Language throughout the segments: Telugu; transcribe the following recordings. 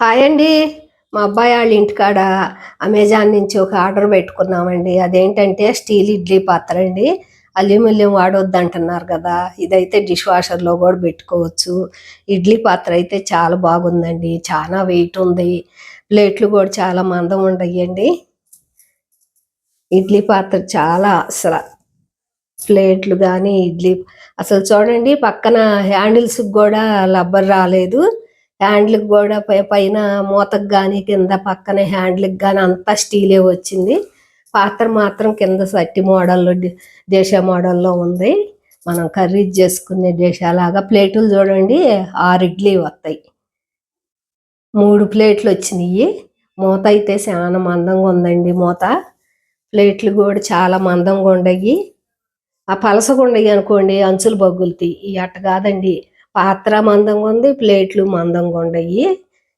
హాయ్ అండి. మా అబ్బాయి వాళ్ళ ఇంటికాడ అమెజాన్ నుంచి ఒక ఆర్డర్ పెట్టుకున్నామండి. అదేంటంటే స్టీల్ ఇడ్లీ పాత్ర అండి. అల్యూమినియం వాడొద్దు అంటున్నారు కదా. ఇదైతే డిష్ వాషర్లో కూడా పెట్టుకోవచ్చు. ఇడ్లీ పాత్ర అయితే చాలా బాగుందండి. చాలా వెయిట్ ఉంది. ప్లేట్లు కూడా చాలా మందం ఉండయండి. ఇడ్లీ పాత్ర చాలా అసలు ప్లేట్లు కానీ ఇడ్లీ అసలు చూడండి పక్కన హ్యాండిల్స్కి కూడా లబ్బర్ రాలేదు. హ్యాండ్లకు కూడా పై పైన మూతకు కానీ కింద పక్కన హ్యాండ్లకు కానీ అంతా స్టీలే వచ్చింది. పాత్ర మాత్రం కింద సట్టి మోడల్లో దేశ మోడల్లో ఉంది. మనం కర్రీ చేసుకునే దేశాలాగా. ప్లేటులు చూడండి ఆరు ఇడ్లీ వస్తాయి మూడు ప్లేట్లు వచ్చినాయి మూత అయితే చాలా మందంగా ఉందండి మూత. ప్లేట్లు కూడా చాలా మందంగా ఉండయి. ఆ పలసగా ఉండయి అనుకోండి అంచులు బగ్గులుతాయి. ఈ అట్ట కాదండి. పాత్ర మందంగా ఉంది ప్లేట్లు మందంగా ఉండయి.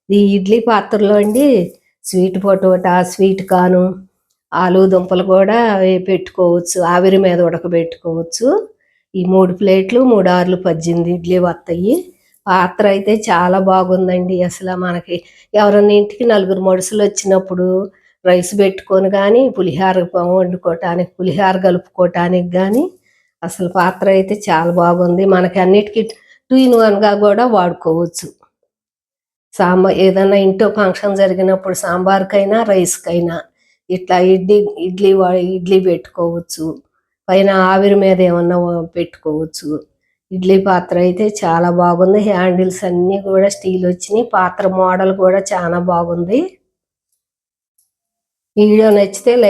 ఈ ఇడ్లీ పాత్రలో అండి స్వీట్ పొటాటా స్వీట్ కాను ఆలు దుంపలు కూడా పెట్టుకోవచ్చు ఆవిరి మీద ఉడకబెట్టుకోవచ్చు. ఈ మూడు ప్లేట్లు మూడు ఆర్లు పద్దెనిమిది ఇడ్లీ వస్తాయి. పాత్ర అయితే చాలా బాగుందండి. అసలు మనకి ఎవరన్నా ఇంటికి నలుగురు మనుషులు వచ్చినప్పుడు రైస్ పెట్టుకొని కానీ పులిహార వండుకోవటానికి పులిహార కలుపుకోవటానికి కానీ అసలు పాత్ర అయితే చాలా బాగుంది. మనకి అన్నిటికీ టూ ఇన్ వన్గా కూడా వాడుకోవచ్చు. సాంబార్ ఏదైనా ఇంట్లో ఫంక్షన్ జరిగినప్పుడు సాంబార్కైనా రైస్కైనా ఇట్లా ఇడ్లీ ఇడ్లీ ఇడ్లీ పెట్టుకోవచ్చు. పైన ఆవిరి మీద ఏమన్నా పెట్టుకోవచ్చు. ఇడ్లీ పాత్ర అయితే చాలా బాగుంది. హ్యాండిల్స్ అన్నీ కూడా స్టీల్ వచ్చినాయి. పాత్ర మోడల్ కూడా చాలా బాగుంది. వీడియో నచ్చితే లైక్